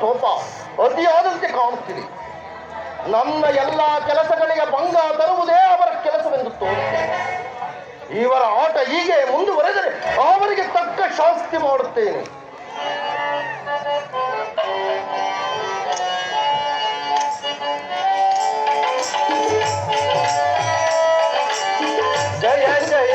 ಟೋಪ ಅತಿಯಾದಂತೆ ಕಾಣುತ್ತಿದೆ ನನ್ನ ಎಲ್ಲ ಕೆಲಸಗಳಿಗೆ ಭಂಗ ತರುವುದೇ ಅವರ ಕೆಲಸವೆಂದು ತೋರುತ್ತದೆ. ಇವರ ಆಟ ಹೀಗೆ ಮುಂದುವರೆದರೆ ಅವರಿಗೆ ತಕ್ಕ ಶಾಸ್ತಿ ಮಾಡುತ್ತೇನೆ. ಜಯ ಜಯ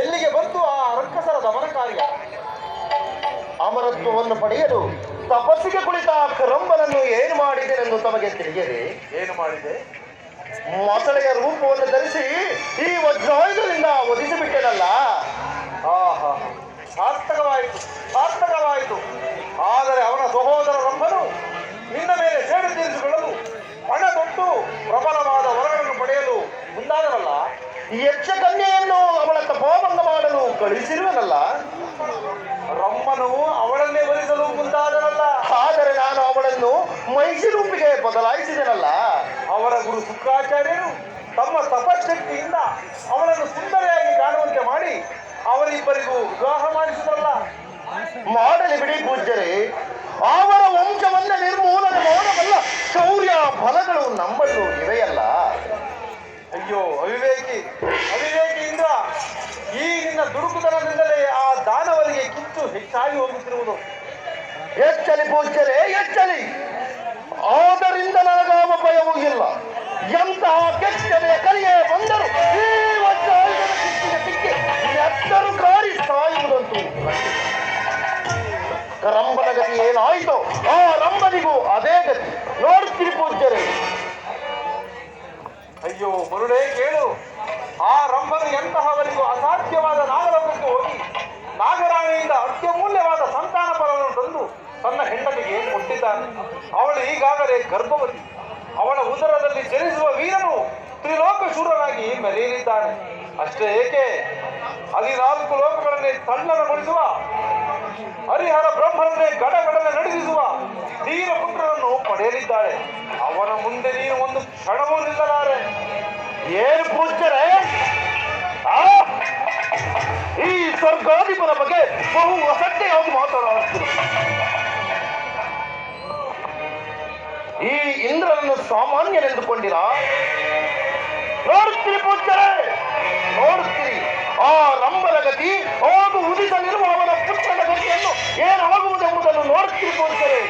ಎಲ್ಲಿಗೆ ಬಂತು ಆ ರಕ್ಕಸರ ದಮನ ಕಾರ್ಯ? ಅಮರತ್ವವನ್ನು ಪಡೆಯಲು ತಪಸ್ಸಿಗೆ ಕುಳಿತ ಕರಂಬನನ್ನು ಏನು ಮಾಡಿದೆ ಎಂದು ತಮಗೆ ತಿಳಿಯದೆ? ಏನು ಮಾಡಿದೆ? ಮೊಸಳೆಯ ರೂಪವನ್ನು ಧರಿಸಿ ಈ ವಜ್ರಾಯುಧದಿಂದ ಒದಿಸಿಬಿಟ್ಟೆನಲ್ಲ ಆಹಾ. ಸಾರ್ಥಕವಾಯಿತು ಸಾರ್ಥಕವಾಯಿತು. ಆದರೆ ಅವನ ಸಹೋದರ ರಂಭನು ನಿನ್ನ ಮೇಲೆ ಸೇಡು ತೀರಿಸಿಕೊಳ್ಳಲು ಹಣ ಕೊಟ್ಟು ಪ್ರಬಲವಾದ ವರಗಳನ್ನು ಪಡೆಯಲು ಮುಂದಾದನಲ್ಲ? ಯಕ್ಷ ಕನ್ಯೆಯನ್ನು ಅವಳ ತಪೋಭಂಗ ಮಾಡಲು ಕಳಿಸಿರುವನಲ್ಲ, ರಮ್ಮನು ಅವಳನ್ನೇ ವರಿಸಲು ಮುಂದಾದನಲ್ಲ. ಆದರೆ ನಾನು ಅವಳನ್ನು ಮೈಸೂರುಪಿಗೆ ಬದಲಾಯಿಸಿದನಲ್ಲ, ಅವರ ಗುರು ಶುಕ್ರಾಚಾರ್ಯರು ತಮ್ಮ ತಪಶಕ್ತಿಯಿಂದ ಅವಳನ್ನು ಸುಂದರಿಯಾಗಿ ಕಾಣುವಂತೆ ಮಾಡಿ ಅವರಿಬ್ಬರಿಗೂ ವಿವಾಹ ಮಾಡಿಸಿದ್ರಲ್ಲ. ಮಾಡಲಿ ಬಿಡಿ ಪೂಜ್ಯರೇ, ಅವರ ವಂಶವನ್ನ ನಿರ್ಮೂಲನೆ ಮಾಡಬಲ್ಲ ಶೌರ್ಯ ಫಲಗಳು ಇವೆಯಲ್ಲ ಅಯ್ಯೋ, ಅವಿವೇಕಿ, ಅವಿವೇಕಿಯಿಂದ ಈ ನಿನ್ನ ದುಡುಕುತನದಿಂದಲೇ ಆ ದಾನವರಿಗೆ ಕಿತ್ತು ಹೆಚ್ಚಾಗಿ ಹೋಗುತ್ತಿರುವುದು. ಎಚ್ಚಲಿ ಪೂಜ್ಯರೇ, ಎಚ್ಚಲಿ. ಆದ್ದರಿಂದ ನನಗಾವ ಭಯವೂ ಇಲ್ಲ. ಎಂತಹ ಕೆಚ್ಚನೆಯ ಕಲಿಯೇ ನಾಗರಾಣಿಯಿಂದ ಅತ್ಯಮೂಲ್ಯವಾದ ಸಂತಾನ ಫಲವನ್ನು ತಂದು ತನ್ನ ಹೆಂಡತಿಗೆ ಕೊಟ್ಟಿದ್ದಾನೆ. ಅವಳು ಈಗಾಗಲೇ ಗರ್ಭವತಿ. ಅವಳ ಉದರದಲ್ಲಿ ಜನಿಸುವ ವೀರನು ತ್ರಿಲೋಕ ಶೂರನಾಗಿ ಮೆರೆಯಲಿದ್ದಾನೆ. ಅಷ್ಟೇ ಏಕೆ? ಹದಿನಾಲ್ಕು ಲೋಕಗಳನ್ನೇ ತಣ್ಣನಗೊಳಿಸುವ, ಹರಿಹರ ಬ್ರಹ್ಮರನ್ನೇ ಗಡಗಡನೆ ನಡೆಸಿಸುವ ಧೀರ ಪುತ್ರನನ್ನು ಪಡೆಯಲಿದ್ದಾಳೆ. ಅವನ ಮುಂದೆ ನೀನು ಒಂದು ಕ್ಷಣವೂ ನಿಲ್ಲಲಾರೆ. ಏನು ಪೂಜ್ಯರೇ? ಈ ಸ್ವರ್ಗಾಧಿಪನ ಬಗ್ಗೆ ಬಹು ಅಸಟ್ಟೆಯಾಗಿ ಮಾತನಾಡುತ್ತೀರಿ ಈ ಇಂದ್ರನನ್ನು ಸಾಮಾನ್ಯನೆಂದುಕೊಂಡಿರ ನೋಡುತ್ತೀರಿ ಪೂಜ್ಯರೇ! ನೋಡುತ್ತೀರಿ. ಆ ರಂಬರ ಗತಿ ಹೋಗು ಉದಿಸಲಿರುವ ಅವನ ಪುತ್ರನ ಗತಿಯನ್ನು ಏನಾಗುವುದೆಂಬುದನ್ನು ನೋಡುತ್ತೀರಿ ಪೂಜ್ಯರೇ!